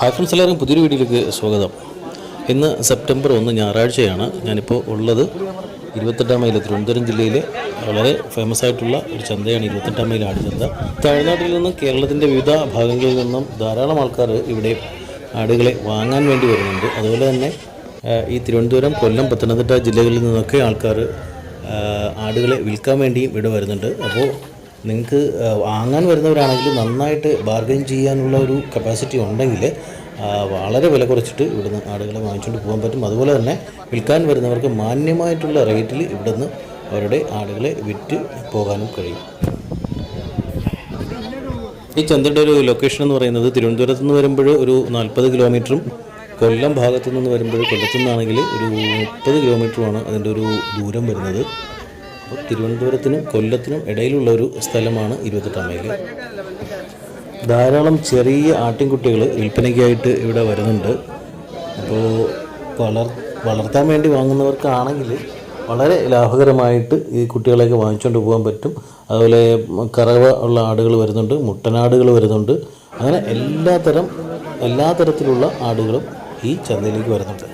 Hi friends എല്ലാവരും പുതിയൊരു വീഡിയോയിലേക്ക് സ്വാഗതം. ഇന്ന് സെപ്റ്റംബർ ഒന്ന് ഞായറാഴ്ചയാണ് ഞാനിപ്പോൾ ഉള്ളത് ഇരുപത്തെട്ടാം മൈൽ തിരുവനന്തപുരം ജില്ലയിലെ വളരെ ഫേമസ് ആയിട്ടുള്ള ഒരു ചന്തയാണ് ഇരുപത്തെട്ടാം മൈൽ ആടുചന്ത തമിഴ്നാട്ടിൽ നിന്നും കേരളത്തിന്റെ വിവിധ ഭാഗങ്ങളിൽ നിന്നും ധാരാളം ആൾക്കാർ ഇവിടെ ആടുകളെ വാങ്ങാൻ വേണ്ടി വരുന്നുണ്ട്. അതുപോലെ തന്നെ ഈ തിരുവനന്തപുരം കൊല്ലം പത്തനംതിട്ട ജില്ലകളിൽ നിന്നൊക്കെ ആൾക്കാർ ആടുകളെ വിൽക്കാൻ വേണ്ടിയും ഇവിടെ വരുന്നുണ്ട്. അപ്പോൾ നിങ്ങൾക്ക് വാങ്ങാൻ വരുന്നവരാണെങ്കിൽ നന്നായിട്ട് ബാർഗൈൻ ചെയ്യാനുള്ള ഒരു കപ്പാസിറ്റി ഉണ്ടെങ്കിൽ വളരെ വില കുറച്ചിട്ട് ഇവിടുന്ന് ആടുകളെ വാങ്ങിച്ചുകൊണ്ട് പോകാൻ പറ്റും. അതുപോലെ തന്നെ വിൽക്കാൻ വരുന്നവർക്ക് മാന്യമായിട്ടുള്ള റേറ്റിൽ ഇവിടുന്ന് അവരുടെ ആടുകളെ വിറ്റ് പോകാനും കഴിയും. ഈ ചന്തയുടെ ഒരു ലൊക്കേഷൻ എന്ന് പറയുന്നത് തിരുവനന്തപുരത്ത് നിന്ന് വരുമ്പോൾ ഒരു നാൽപ്പത് കിലോമീറ്ററും കൊല്ലം ഭാഗത്തു നിന്ന് വരുമ്പോൾ കൊല്ലത്തു നിന്നാണെങ്കിൽ ഒരു മുപ്പത് കിലോമീറ്ററുമാണ് അതിന്റെ ഒരു ദൂരം വരുന്നത്. അപ്പോൾ തിരുവനന്തപുരത്തിനും കൊല്ലത്തിനും ഇടയിലുള്ള ഒരു സ്ഥലമാണ് ഇരുപത്തെട്ടാം മൈൽ ധാരാളം ചെറിയ ആട്ടിൻകുട്ടികൾ വിൽപ്പനയ്ക്കായിട്ട് ഇവിടെ വരുന്നുണ്ട്. അപ്പോൾ വളർ വളർത്താൻ വേണ്ടി വാങ്ങുന്നവർക്കാണെങ്കിൽ വളരെ ലാഭകരമായിട്ട് ഈ കുട്ടികളെയൊക്കെ വാങ്ങിച്ചുകൊണ്ട് പോകാൻ പറ്റും. അതുപോലെ കറവ ഉള്ള ആടുകൾ വരുന്നുണ്ട് മുട്ടനാടുകൾ വരുന്നുണ്ട്. അങ്ങനെ എല്ലാ തരം എല്ലാ തരത്തിലുള്ള ആടുകളും ഈ ചന്തയിലേക്ക് വരുന്നുണ്ട്.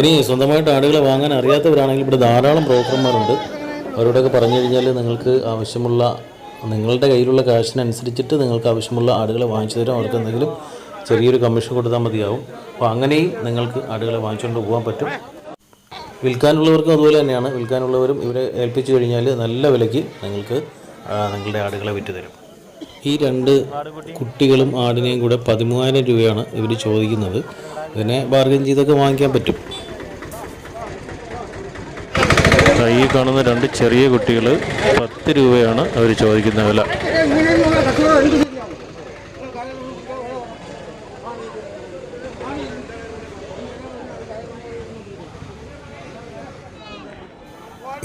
ഇനി സ്വന്തമായിട്ട് ആടുകളെ വാങ്ങാൻ അറിയാത്തവരാണെങ്കിൽ ഇവിടെ ധാരാളം ബ്രോക്കർമാരുണ്ട്. അവരോടൊക്കെ പറഞ്ഞു കഴിഞ്ഞാൽ നിങ്ങൾക്ക് ആവശ്യമുള്ള നിങ്ങളുടെ കയ്യിലുള്ള കാശിനനുസരിച്ചിട്ട് നിങ്ങൾക്ക് ആവശ്യമുള്ള ആടുകളെ വാങ്ങിച്ചു തരാം. അവർക്ക് എന്തെങ്കിലും ചെറിയൊരു കമ്മീഷൻ കൊടുത്താൽ മതിയാവും. അപ്പോൾ അങ്ങനെയും നിങ്ങൾക്ക് ആടുകളെ വാങ്ങിച്ചുകൊണ്ട് പോകാൻ പറ്റും. വിൽക്കാനുള്ളവർക്കും അതുപോലെ തന്നെയാണ്. വിൽക്കാനുള്ളവരും ഇവരെ ഏൽപ്പിച്ചു കഴിഞ്ഞാൽ നല്ല വിലയ്ക്ക് നിങ്ങൾക്ക് നിങ്ങളുടെ ആടുകളെ വിറ്റ് തരും ഈ രണ്ട് കുട്ടികളും ആടിനെയും കൂടെ പതിമൂവായിരം രൂപയാണ് ഇവർ ചോദിക്കുന്നത്. ഇതിനെ ബാർഗൻ ചെയ്തൊക്കെ വാങ്ങിക്കാൻ പറ്റും. ഈ കാണുന്ന രണ്ട് ചെറിയ കുട്ടികൾ പത്ത് രൂപയാണ് അവർ ചോദിക്കുന്ന വില.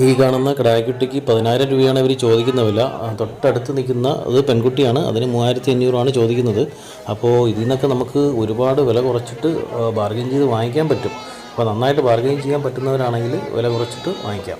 ഈ കാണുന്ന കിടായക്കുട്ടിക്ക് പതിനായിരം രൂപയാണ് ഇവർ ചോദിക്കുന്ന വില. തൊട്ടടുത്ത് നിൽക്കുന്ന അത് പെൺകുട്ടിയാണ്. അതിന് മൂവായിരത്തി അഞ്ഞൂറാണ് ചോദിക്കുന്നത്. അപ്പോൾ ഇതിൽ നിന്നൊക്കെ നമുക്ക് ഒരുപാട് വില കുറച്ചിട്ട് ബാർഗൈൻ ചെയ്ത് വാങ്ങിക്കാൻ പറ്റും. അപ്പോൾ നന്നായിട്ട് ബാർഗൈൻ ചെയ്യാൻ പറ്റുന്നവരാണെങ്കിൽ വില കുറച്ചിട്ട് വാങ്ങിക്കാം.